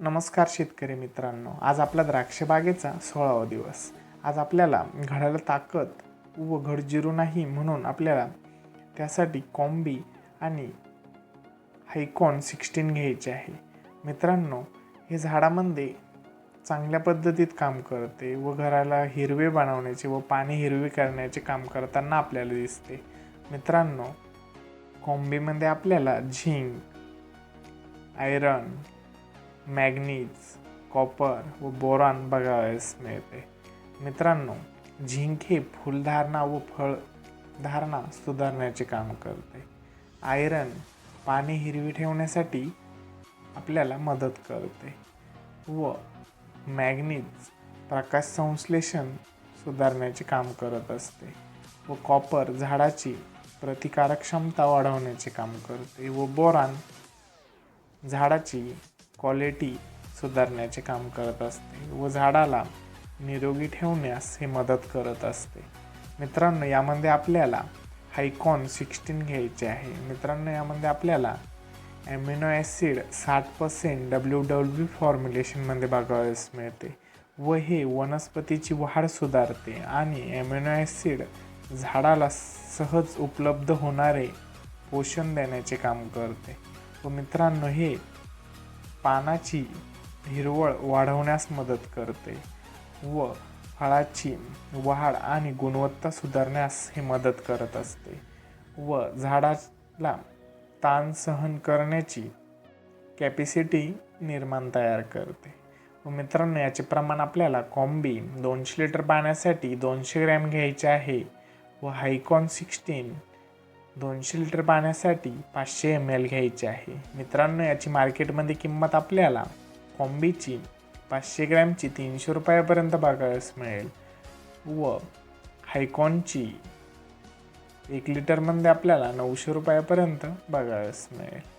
नमस्कार शेतकरी मित्रांनो. आज आपला द्राक्षबागेचा सोळावा दिवस. आज आपल्याला घडाला ताकद व घड जिरू नाही म्हणून आपल्याला त्यासाठी कॉम्बी आणि हायकॉन सिक्स्टीन घ्यायचे आहे. मित्रांनो हे झाडामध्ये चांगल्या पद्धतीत काम करते व घराला हिरवे बनवण्याचे व पाणी हिरवे करण्याचे काम करताना आपल्याला दिसते. मित्रांनो कॉम्बीमध्ये आपल्याला झिंक आयरन मॅग्नीज कॉपर व बोरॉन बघावयास मिळते. मित्रांनो झिंक हे फुलधारणा व फळधारणा सुधारण्याचे काम करते. आयरन पाणी हिरवी ठेवण्यासाठी आपल्याला मदत करते व मॅग्नीज प्रकाश संश्लेषण सुधारण्याचे काम करत असते व कॉपर झाडाची प्रतिकारक क्षमता वाढवण्याचे काम करते व बोरान झाडाची क्वालिटी सुधारण्याचे काम करत असते व झाडाला निरोगी ठेवण्यास हे मदत करत असते. मित्रांनो यामध्ये आपल्याला हायकॉन सिक्स्टीन घ्यायचे आहे. मित्रांनो यामध्ये आपल्याला ॲमिनो ॲसिड साठ पर्सेंट डब्ल्यू डब्ल्यू फॉर्म्युलेशनमध्ये बघावयास मिळते व हे वनस्पतीची वाढ सुधारते आणि ॲमिनो ॲसिड झाडाला सहज उपलब्ध होणारे पोषण देण्याचे काम करते. व मित्रांनो हे पानाची हिरवळ वाढवण्यास मदत करते व फळाची वाढ आणि गुणवत्ता सुधारण्यास हे मदत करत असते व झाडाला ताण सहन करण्याची कॅपॅसिटी निर्माण तयार करते. व मित्रांनो याचे प्रमाण आपल्याला कॉम्बी दोनशे लिटर पाण्यासाठी दोनशे ग्रॅम घ्यायचे आहे व हायकॉन सिक्स्टीन दोनशे लिटर पाण्यासाठी पाचशे एम एल घ्यायचे आहे. मित्रांनो याची मार्केटमध्ये किंमत आपल्याला कॉम्बीची पाचशे ग्रॅमची तीनशे रुपयापर्यंत बघायस मिळेल व हायकॉनची एक लिटरमध्ये आपल्याला नऊशे रुपयापर्यंत बघायस मिळेल.